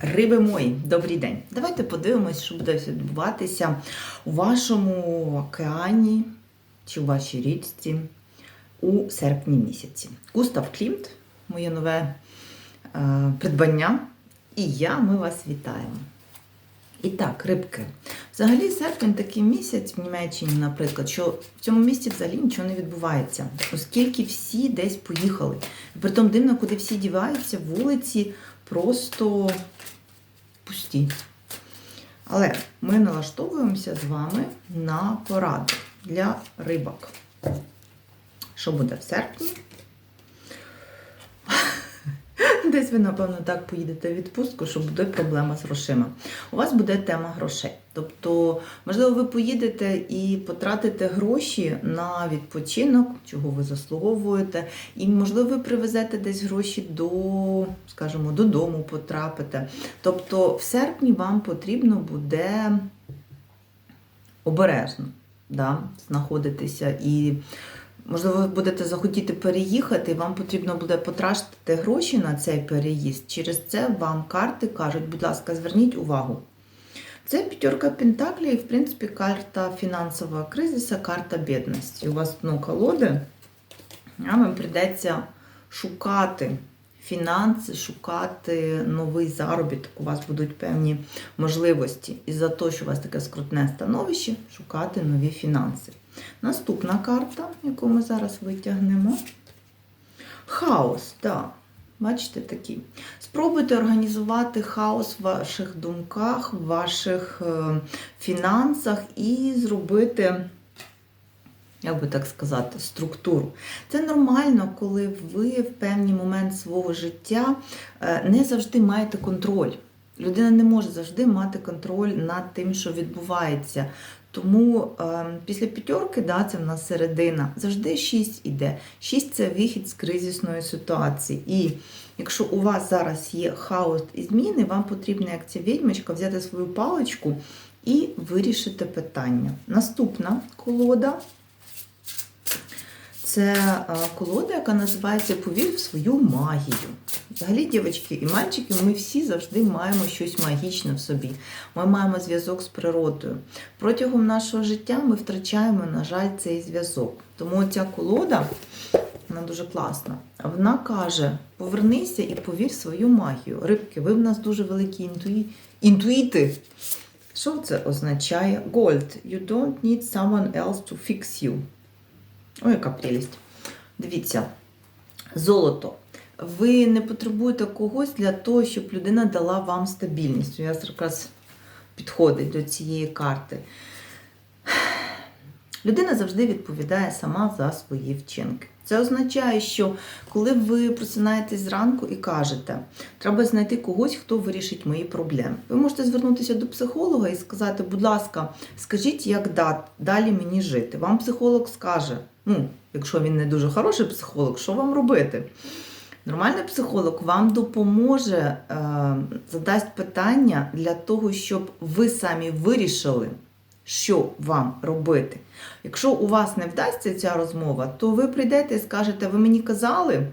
Риби мої, добрий день. Давайте подивимось, що буде відбуватися у вашому океані чи у вашій річці у серпні місяці. Густав Клімт, моє нове е, придбання, і я, ми вас вітаємо. І так, рибки. Взагалі, серпень такий місяць в Німеччині, наприклад, що в цьому місці взагалі нічого не відбувається, оскільки всі десь поїхали. Притом дивно, куди всі діваються, вулиці просто пусті. Але ми налаштовуємося з вами на пораду для рибок. Що буде в серпні? Десь ви, напевно, так поїдете в відпустку, що буде проблема з грошима. У вас буде тема грошей. Тобто, можливо, ви поїдете і потратите гроші на відпочинок, чого ви заслуговуєте, і, можливо, ви привезете десь гроші до, скажімо, додому потрапите. Тобто, в серпні вам потрібно буде обережно да, знаходитися і. Можливо, ви будете захотіти переїхати, і вам потрібно буде потратити гроші на цей переїзд. Через це вам карти кажуть, будь ласка, зверніть увагу. Це п'ятерка Пентаклі і, в принципі, карта фінансового кризису, карта бідності. У вас ну, колоди, а вам прийдеться шукати фінанси, шукати новий заробіток. У вас будуть певні можливості. І за те, що у вас таке скрутне становище, шукати нові фінанси. Наступна карта, яку ми зараз витягнемо. Хаос, так. Бачите такі. Спробуйте організувати хаос в ваших думках, в ваших е, фінансах і зробити, як би так сказати, структуру. Це нормально, коли ви в певний момент свого життя е, не завжди маєте контроль. Людина не може завжди мати контроль над тим, що відбувається. Тому е, після п'ятерки, да, це в нас середина, завжди 6 іде. 6 це вихід з кризисної ситуації. І якщо у вас зараз є хаос і зміни, вам потрібно, як ця відьмочка, взяти свою паличку і вирішити питання. Наступна колода це е, колода, яка називається Повір в свою магію. Взагалі, дівчатки і мальчики, ми всі завжди маємо щось магічне в собі. Ми маємо зв'язок з природою. Протягом нашого життя ми втрачаємо, на жаль, цей зв'язок. Тому ця колода, вона дуже класна. Вона каже: повернися і повір в свою магію. Рибки, ви в нас дуже великі інтуї... інтуїти. Що це означає? Gold. You don't need someone else to fix you. Ой, яка прелість. Дивіться, золото. Ви не потребуєте когось для того, щоб людина дала вам стабільність. Я якраз підходить до цієї карти. Людина завжди відповідає сама за свої вчинки. Це означає, що коли ви просинаєтесь зранку і кажете, треба знайти когось, хто вирішить мої проблеми. Ви можете звернутися до психолога і сказати, будь ласка, скажіть, як далі мені жити. Вам психолог скаже, ну, якщо він не дуже хороший психолог, що вам робити? Нормальний психолог вам допоможе, е, задасть питання для того, щоб ви самі вирішили, що вам робити. Якщо у вас не вдасться ця розмова, то ви прийдете і скажете, ви мені казали,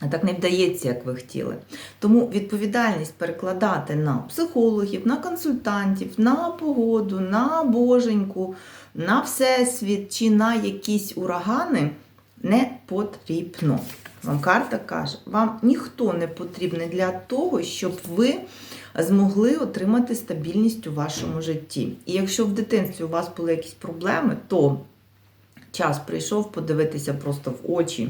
а так не вдається, як ви хотіли. Тому відповідальність перекладати на психологів, на консультантів, на погоду, на боженьку, на всесвіт чи на якісь урагани не потрібно. Вам карта каже, вам ніхто не потрібний для того, щоб ви змогли отримати стабільність у вашому житті. І якщо в дитинстві у вас були якісь проблеми, то час прийшов подивитися просто в очі,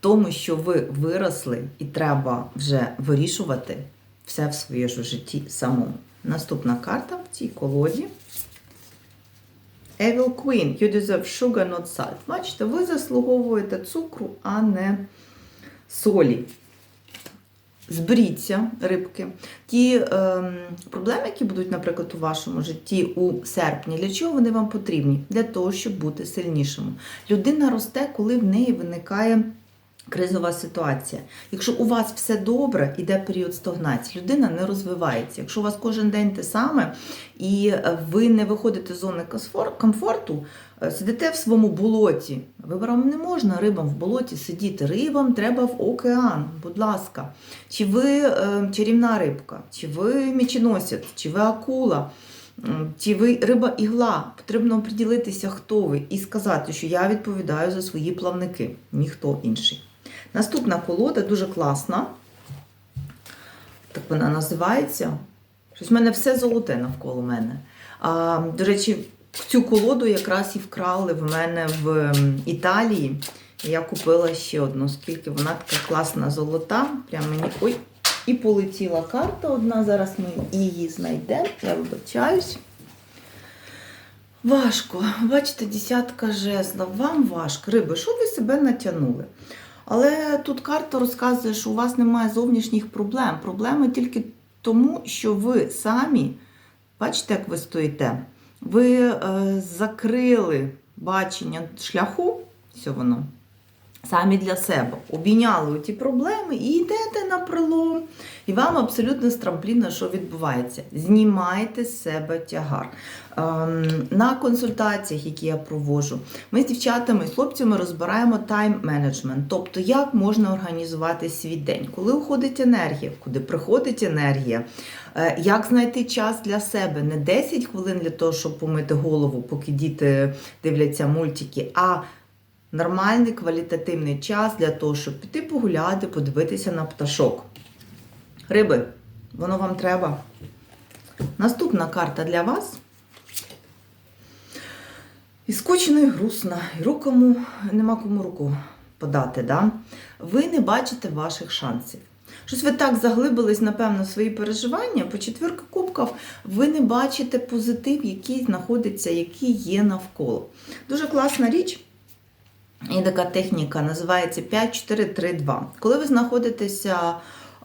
тому що ви виросли і треба вже вирішувати все в своєму житті самому. Наступна карта в цій колоді. Evil Queen, you deserve sugar, not salt. Бачите, ви заслуговуєте цукру, а не солі. Зберіться, рибки. Ті ем, проблеми, які будуть, наприклад, у вашому житті у серпні, для чого вони вам потрібні? Для того, щоб бути сильнішим. Людина росте, коли в неї виникає Кризова ситуація. Якщо у вас все добре, іде період стагнації, людина не розвивається. Якщо у вас кожен день те саме, і е, ви не виходите з зони комфорту, е, сидите в своєму болоті. Виборам не можна рибам в болоті сидіти. Рибам треба в океан, будь ласка. Чи ви е, чарівна рибка, чи ви міченосець, чи ви акула. Чи ви риба ігла? Потрібно приділитися, хто ви, і сказати, що я відповідаю за свої плавники, ніхто інший. Наступна колода дуже класна. Так вона називається. Щось в мене все золоте навколо мене. А, до речі, цю колоду якраз і вкрали в мене в Італії. Я купила ще одну, оскільки вона така класна золота. Прям мені. Ой, і полетіла карта одна. Зараз ми її знайдемо. Я вибачаюсь. Важко. Бачите, десятка жезла. Вам важко. Риби, що ви себе натягнули? Але тут карта розказує, що у вас немає зовнішніх проблем. Проблеми тільки тому, що ви самі, бачите, як ви стоїте, ви е, закрили бачення шляху, все воно, самі для себе. Обійняли ті проблеми і йдете на пролом. І вам абсолютно з трампліна, що відбувається. Знімайте з себе тягар. Ем, На консультаціях, які я проводжу, ми з дівчатами і хлопцями розбираємо тайм-менеджмент, тобто як можна організувати свій день, коли уходить енергія, куди приходить енергія, е, як знайти час для себе, не 10 хвилин для того, щоб помити голову, поки діти дивляться мультики, а нормальний квалітативний час для того, щоб піти погуляти, подивитися на пташок. Риби, воно вам треба. Наступна карта для вас. І і грустно, і рукому нема кому руку подати. Да? Ви не бачите ваших шансів. Щось ви так заглибились, напевно, в свої переживання. По четвірка кубків ви не бачите позитив, який знаходиться, який є навколо. Дуже класна річ. Є така техніка, називається 5-4-3-2. Коли ви знаходитеся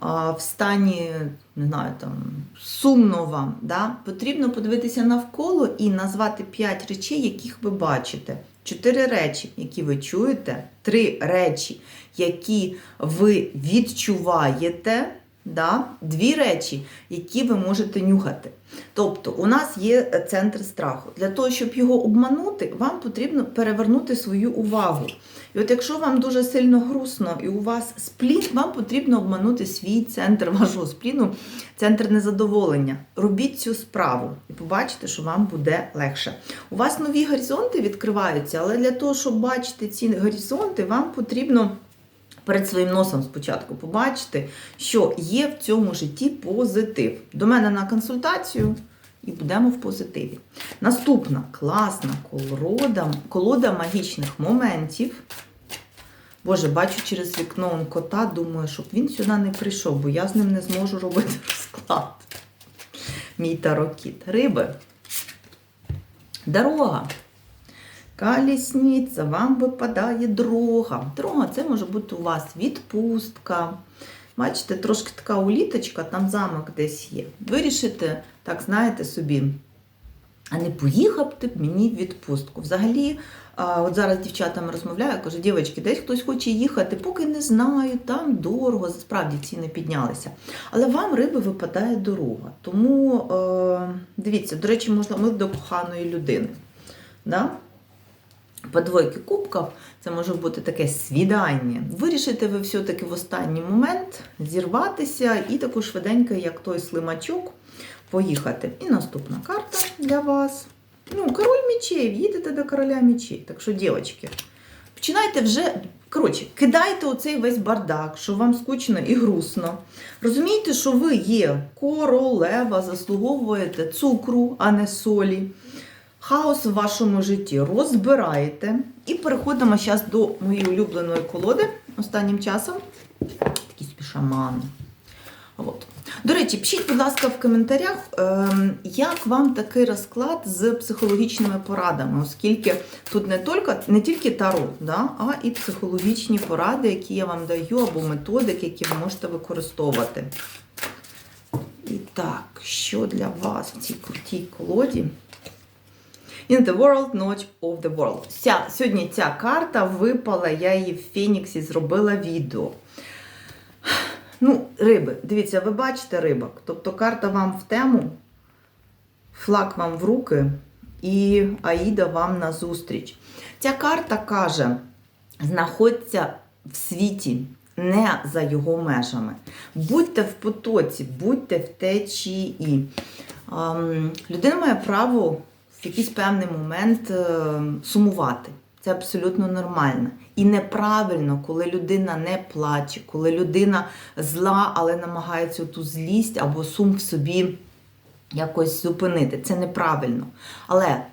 в стані, не знаю, там, сумно да? потрібно подивитися навколо і назвати 5 речей, яких ви бачите. Чотири речі, які ви чуєте, три речі, які ви відчуваєте, да? дві речі, які ви можете нюхати. Тобто, у нас є центр страху. Для того, щоб його обманути, вам потрібно перевернути свою увагу. І от якщо вам дуже сильно грустно і у вас сплін, вам потрібно обманути свій центр вашого спліну, центр незадоволення. Робіть цю справу і побачите, що вам буде легше. У вас нові горизонти відкриваються, але для того, щоб бачити ці горизонти, вам потрібно. Перед своїм носом спочатку побачити, що є в цьому житті позитив. До мене на консультацію і будемо в позитиві. Наступна класна колода, колода магічних моментів. Боже, бачу через вікно он кота, думаю, щоб він сюди не прийшов, бо я з ним не зможу робити розклад. Мій тарокіт. Риби. Дорога. Калісниця, вам випадає дорога. Дорога це може бути у вас відпустка. Бачите, трошки така уліточка, там замок десь є. Вирішите, так знаєте собі, а не поїхав ти б мені в відпустку. Взагалі, от зараз дівчатами розмовляю, кажу, дівчатки, десь хтось хоче їхати, поки не знаю, там дорого, справді ціни піднялися. Але вам риби випадає дорога. Тому е, дивіться, до речі, можна ми до коханої людини. Да? По двойки кубків це може бути таке свідання. Вирішите ви все-таки в останній момент зірватися і таку швиденько, як той слимачок, поїхати. І наступна карта для вас. Ну, король мечей, їдете до короля мечей. Так що, дівчатки, починайте вже. Коротше, кидайте оцей весь бардак, що вам скучно і грустно. Розумієте, що ви є королева, заслуговуєте цукру, а не солі. Хаос в вашому житті розбираєте. І переходимо зараз до моєї улюбленої колоди останнім часом. Такі собі шамани. От. До речі, пишіть, будь ласка, в коментарях, ем, як вам такий розклад з психологічними порадами, оскільки тут не тільки, не тільки таро, да, а і психологічні поради, які я вам даю, або методики, які ви можете використовувати. І так, що для вас в цій крутій колоді? In the world, notch of the world. Ця, сьогодні ця карта випала, я її в Феніксі зробила відео. Ну, риби, дивіться, ви бачите рибок. Тобто карта вам в тему, флаг вам в руки і Аїда вам на зустріч. Ця карта каже: знаходься в світі, не за його межами. Будьте в потоці, будьте в течії. Ем, людина має право в якийсь певний момент е, сумувати. Це абсолютно нормально. І неправильно, коли людина не плаче, коли людина зла, але намагається ту злість або сум в собі якось зупинити. Це неправильно. Але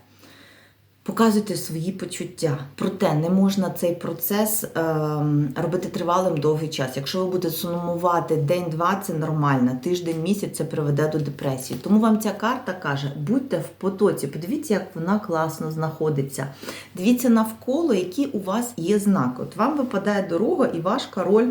показуйте свої почуття. Проте не можна цей процес ем, робити тривалим довгий час. Якщо ви будете сумувати день-два, це нормально. Тиждень, місяць це приведе до депресії. Тому вам ця карта каже: будьте в потоці. Подивіться, як вона класно знаходиться. Дивіться навколо, які у вас є знаки. От вам випадає дорога і ваш король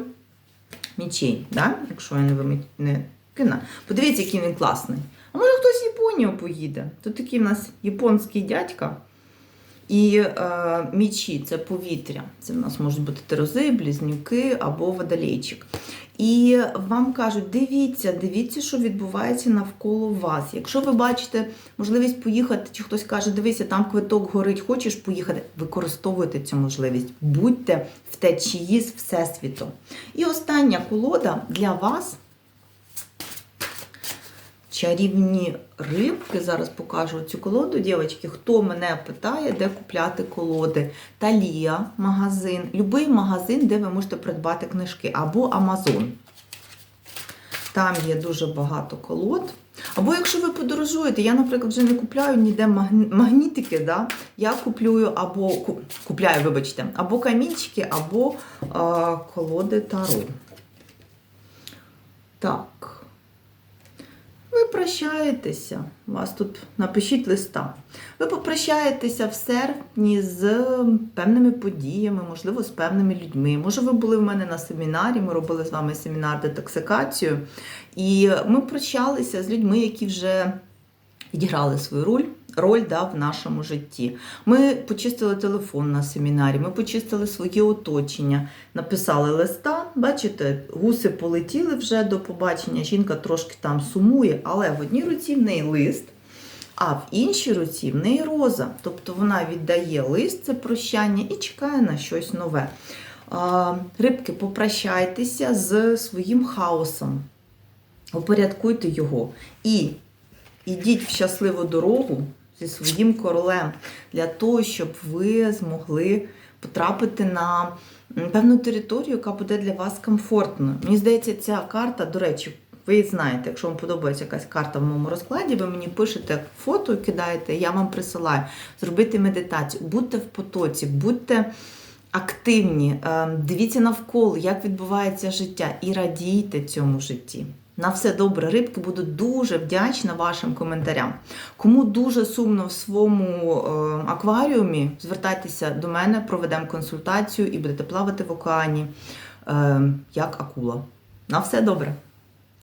мічей, да? якщо я не вимі... не кина. Подивіться, який він класний. А може хтось в Японію поїде? Тут такий в нас японський дядька. І е, мічі це повітря. Це в нас можуть бути терези, близнюки або водолейчик. І вам кажуть, дивіться, дивіться, що відбувається навколо вас. Якщо ви бачите можливість поїхати, чи хтось каже, дивися, там квиток горить, хочеш поїхати, використовуйте цю можливість. Будьте в течії з Всесвітом. І остання колода для вас. Чарівні рибки. Зараз покажу цю колоду, дівчатки. Хто мене питає, де купляти колоди? Талія магазин, будь-який магазин, де ви можете придбати книжки, або Амазон. Там є дуже багато колод. Або якщо ви подорожуєте, я, наприклад, вже не купляю ніде магнітики, да? я куплюю або купляю, вибачте, або камінчики, або е, колоди таро. Так. Ви прощаєтеся. Вас тут напишіть листа. Ви попрощаєтеся в серпні з певними подіями, можливо, з певними людьми. Може, ви були в мене на семінарі, ми робили з вами семінар детоксикацію. І ми прощалися з людьми, які вже відіграли свою роль. Роль да, в нашому житті. Ми почистили телефон на семінарі, ми почистили своє оточення, написали листа. Бачите, гуси полетіли вже до побачення. Жінка трошки там сумує, але в одній руці в неї лист, а в іншій руці в неї роза. Тобто вона віддає лист, це прощання, і чекає на щось нове. Рибки, попрощайтеся з своїм хаосом, упорядкуйте його. І ідіть в щасливу дорогу зі своїм королем для того, щоб ви змогли потрапити на певну територію, яка буде для вас комфортною. Мені здається, ця карта, до речі, ви знаєте, якщо вам подобається якась карта в моєму розкладі, ви мені пишете фото, кидаєте, я вам присилаю. Зробити медитацію, будьте в потоці, будьте активні, е, дивіться навколо, як відбувається життя, і радійте цьому житті. На все добре, рибки, буду дуже вдячна вашим коментарям. Кому дуже сумно в своєму е, акваріумі, звертайтеся до мене, проведемо консультацію і будете плавати в океані е, як акула. На все добре.